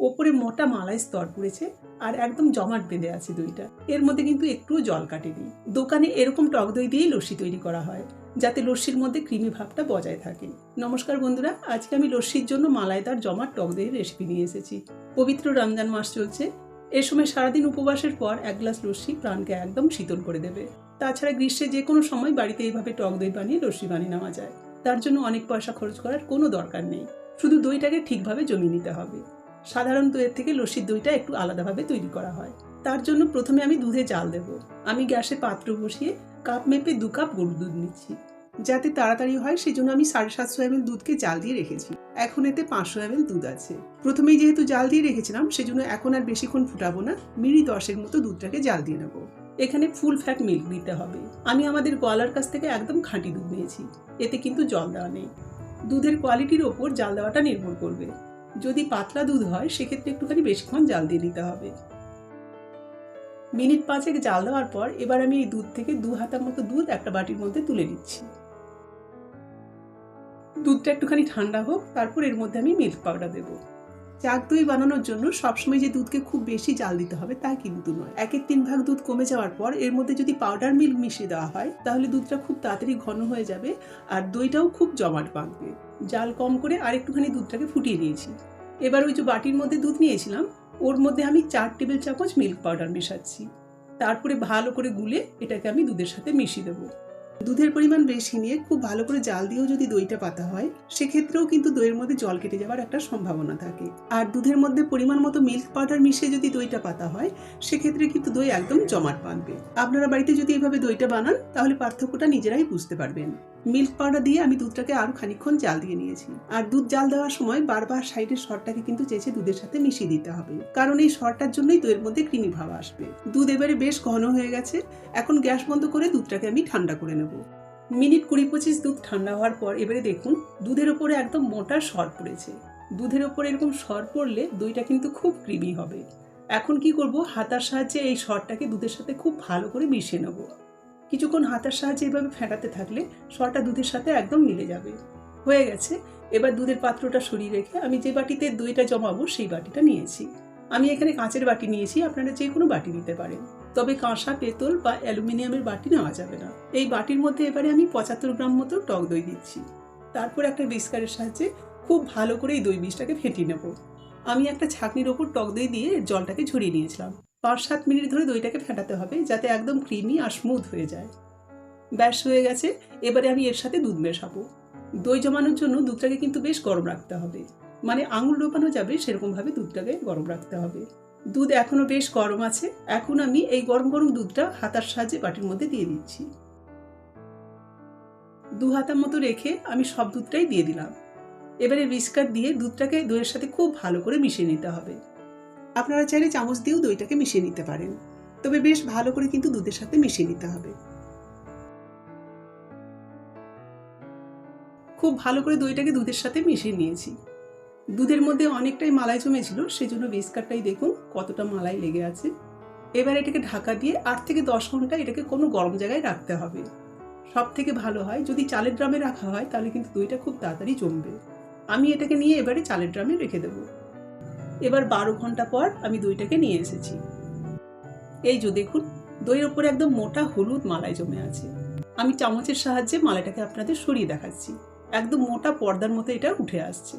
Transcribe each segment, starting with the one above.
ওপরে মোটা মালাই স্তর পড়েছে আর একদম জমাট বেঁধে আছে দইটা। এর মধ্যে কিন্তু একটুও জল কাটেনি। দোকানে এরকম টক দই দিয়েই লস্যি তৈরি করা হয়, যাতে লস্যির মধ্যে ক্রিমি ভাবটা বজায় থাকে। নমস্কার বন্ধুরা, আজকে আমি লস্যির জন্য মালাইদার জমাট টক দইয়ের রেসিপি নিয়ে এসেছি। পবিত্র রমজান মাস চলছে। এ সময় সারাদিন উপবাসের পর এক গ্লাস লস্যি প্রাণকে একদম শীতল করে দেবে। তাছাড়া গ্রীষ্মে যে কোনো সময় বাড়িতে এইভাবে টক দই বানিয়ে লস্যি বানিয়ে নেওয়া যায়। তার জন্য অনেক পয়সা খরচ করার কোনো দরকার নেই। শুধু দইটাকে ঠিকভাবে জমিয়ে নিতে হবে। সাধারণ দইয়ের থেকে লস্যির দইটা একটু আলাদাভাবে তৈরি করা হয়। তার জন্য প্রথমে আমি দুধে জাল দেব। আমি গ্যাসে পাত্র বসিয়ে কাপ মেপে দু কাপ গরুর দুধ নিচ্ছি। যাতে তাড়াতাড়ি হয় সেই জন্য আমি সাড়ে সাতশো এমএল দুধকে জাল দিয়ে রেখেছি। এখন এতে পাঁচশো এমএল দুধ আছে। প্রথমেই যেহেতু জাল দিয়ে রেখেছিলাম, সেজন্য এখন আর বেশিক্ষণ ফুটাবো না। মিনি দশের মতো দুধটাকে জাল দিয়ে নেব। এখানে ফুল ফ্যাট মিল্ক দিতে হবে। আমি আমাদের গলার কাছ থেকে একদম খাঁটি দুধ নিয়েছি। এতে কিন্তু জল দেওয়া নেই। দুধের কোয়ালিটির ওপর জাল দেওয়াটা নির্ভর করবে। যদি পাতলা দুধ হয়, সেক্ষেত্রে একটুখানি বেশিক্ষণ জাল দিয়ে নিতে হবে। মিনিট পাঁচেক জাল দেওয়ার পর, এবার আমি এই দুধ থেকে দু হাতার মতো দুধ একটা বাটির মধ্যে তুলে নিচ্ছি। দুধটা একটুখানি ঠান্ডা হোক, তারপর এর মধ্যে আমি মিল্ক পাউডার দেবো। চাক দই বানানোর জন্য সবসময় যে দুধকে খুব বেশি জাল দিতে হবে তা কিন্তু নয়। একের তিন ভাগ দুধ কমে যাওয়ার পর এর মধ্যে যদি পাউডার মিল্ক মিশিয়ে দেওয়া হয়, তাহলে দুধটা খুব তাড়াতাড়ি ঘন হয়ে যাবে আর দইটাও খুব জমাট বাঁধবে। জাল কম করে আর একটুখানি দুধটাকে ফুটিয়ে নিয়েছি। এবার ওই যে বাটির মধ্যে দুধ নিয়েছিলাম, ওর মধ্যে আমি চার টেবিল চামচ মিল্ক পাউডার মেশাচ্ছি। তারপরে ভালো করে গুলে এটাকে আমি দুধের সাথে মিশিয়ে দেবো। দুধের পরিমাণ বেশি নিয়ে খুব ভালো করে জাল দিয়েও যদি দইটা পাতা হয়, সেক্ষেত্রেও কিন্তু দইয়ের মধ্যে জল কেটে যাওয়ার একটা সম্ভাবনা থাকে। আর দুধের মধ্যে পরিমাণ মতো মিল্ক পাউডার মিশিয়ে যদি দইটা পাতা হয়, সেক্ষেত্রে কিন্তু দই একদম জমাট বাঁধবে। আপনারা বাড়িতে যদি এভাবে দইটা বানান, তাহলে পার্থক্যটা নিজেরাই বুঝতে পারবেন। মিল্ক পাউডার দিয়ে আমি দুধটাকে আরও খানিকক্ষণ জাল দিয়ে নিয়েছি। আর দুধ জাল দেওয়ার সময় বারবার সাইডের সরটাকে কিন্তু চেঁচে দুধের সাথে মিশিয়ে দিতে হবে। কারণ এই সরটার জন্যই দইয়ের মধ্যে কৃমি ভাব আসবে। দুধ এবারে বেশ ঘন হয়ে গেছে। এখন গ্যাস বন্ধ করে দুধটাকে আমি ঠান্ডা করে নেব। মিনিট কুড়ি পঁচিশ দুধ ঠান্ডা হওয়ার পর এবারে দেখুন, দুধের ওপরে একদম মোটা সর পড়েছে। দুধের ওপরে এরকম সর পড়লে দইটা কিন্তু খুব ক্রিমি হবে। এখন কি করব, হাতার সাহায্যে এই সরটাকে দুধের সাথে খুব ভালো করে মিশিয়ে নেব। কিছুক্ষণ হাতার সাহায্যে এভাবে ফেটাতে থাকলে সরটা দুধের সাথে একদম মিলে যাবে। হয়ে গেছে, এবার দুধের পাত্রটা সরিয়ে রেখে আমি যে বাটিতে দইটা জমাবো সেই বাটিটা নিয়েছি। আমি এখানে কাঁচের বাটি নিয়েছি, আপনারা যে কোনো বাটি নিতে পারেন। তবে কাঁসা, পেতল বা অ্যালুমিনিয়ামের বাটি নেওয়া যাবে না। এই বাটির মধ্যে এবারে আমি পঁচাত্তর গ্রাম মতো টক দই দিচ্ছি। তারপর একটা বিস্কারের সাহায্যে খুব ভালো করে এই দই বীজটাকে ফেটিয়ে নেব। আমি একটা ছাঁকনির ওপর টক দই দিয়ে জলটাকে ঝরিয়ে নিয়েছিলাম। পাঁচ সাত মিনিট ধরে দইটাকে ফেটাতে হবে যাতে একদম ক্রিমি আর স্মুথ হয়ে যায়। ব্যাস, হয়ে গেছে। এবারে আমি এর সাথে দুধ মেশাবো। দই জমানোর জন্য দুধটাকে কিন্তু বেশ গরম রাখতে হবে। মানে আঙুল ডোবানো যাবে সেরকমভাবে দুধটাকে গরম রাখতে হবে। দুধ এখনও বেশ গরম আছে। এখন আমি এই গরম গরম দুধটা হাতার সাহায্যে বাটির মধ্যে দিয়ে দিচ্ছি। দু হাতার মতো রেখে আমি সব দুধটাই দিয়ে দিলাম। এবারে বিস্কার দিয়ে দুধটাকে দইয়ের সাথে খুব ভালো করে মিশিয়ে নিতে হবে। আপনারা চাইলে চামচ দিয়েও দইটাকে মিশিয়ে নিতে পারেন। তবে বেশ ভালো করে কিন্তু দুধের সাথে মিশিয়ে নিতে হবে। খুব ভালো করে দইটাকে দুধের সাথে মিশিয়ে নিয়েছি। দুধের মধ্যে অনেকটাই মালাই জমেছিল, সেজন্য বিস্কারটাই দেখুন কতটা মালাই লেগে আছে। এবার এটাকে ঢাকা দিয়ে আট থেকে দশ ঘণ্টা এটাকে কোনো গরম জায়গায় রাখতে হবে। সব থেকে ভালো হয়, যদি চালের ড্রামে রাখা হয়, তাহলে কিন্তু দইটা খুব তাড়াতাড়ি জমবে। আমি এটাকে নিয়ে এবারে চালের ড্রামে রেখে দেবো। এবার বারো ঘণ্টা পর আমি দইটাকে নিয়ে এসেছি। এই যে দেখুন, দইয়ের ওপরে একদম মোটা হলুদ মালাই জমে আছে। আমি চামচের সাহায্যে মালাইটাকে আপনাদের সরিয়ে দেখাচ্ছি। একদম মোটা পর্দার মতো এটা উঠে আসছে।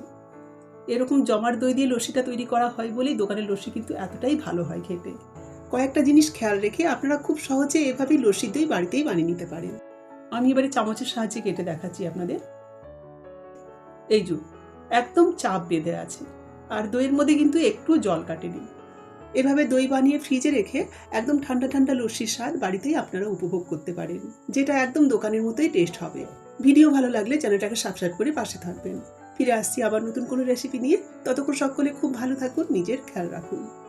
এরকম জমার দই দিয়ে লস্যিটা তৈরি করা হয় বলেই দোকানের লস্যি কিন্তু এতটাই ভালো হয় খেতে। কয়েকটা জিনিস খেয়াল রেখে আপনারা খুব সহজে এভাবেই লস্যির দই বাড়িতেই বানিয়ে নিতে পারেন। আমি এবারে চামচের সাহায্যে কেটে দেখাচ্ছি আপনাদের। এই যু, একদম চাপ বেঁধে আছে। আর দইয়ের মধ্যে কিন্তু একটু জল কাটে নিন। এভাবে দই বানিয়ে ফ্রিজে রেখে একদম ঠান্ডা ঠান্ডা লস্যির স্বাদ বাড়িতেই আপনারা উপভোগ করতে পারেন, যেটা একদম দোকানের মতোই টেস্ট হবে। ভিডিও ভালো লাগলে চ্যানেলটাকে সাবস্ক্রাইব করে পাশে থাকবেন। ফিরে আসছি আবার নতুন কোনো রেসিপি নিয়ে। ততক্ষণ সকলে খুব ভালো থাকুন, নিজের খেয়াল রাখুন।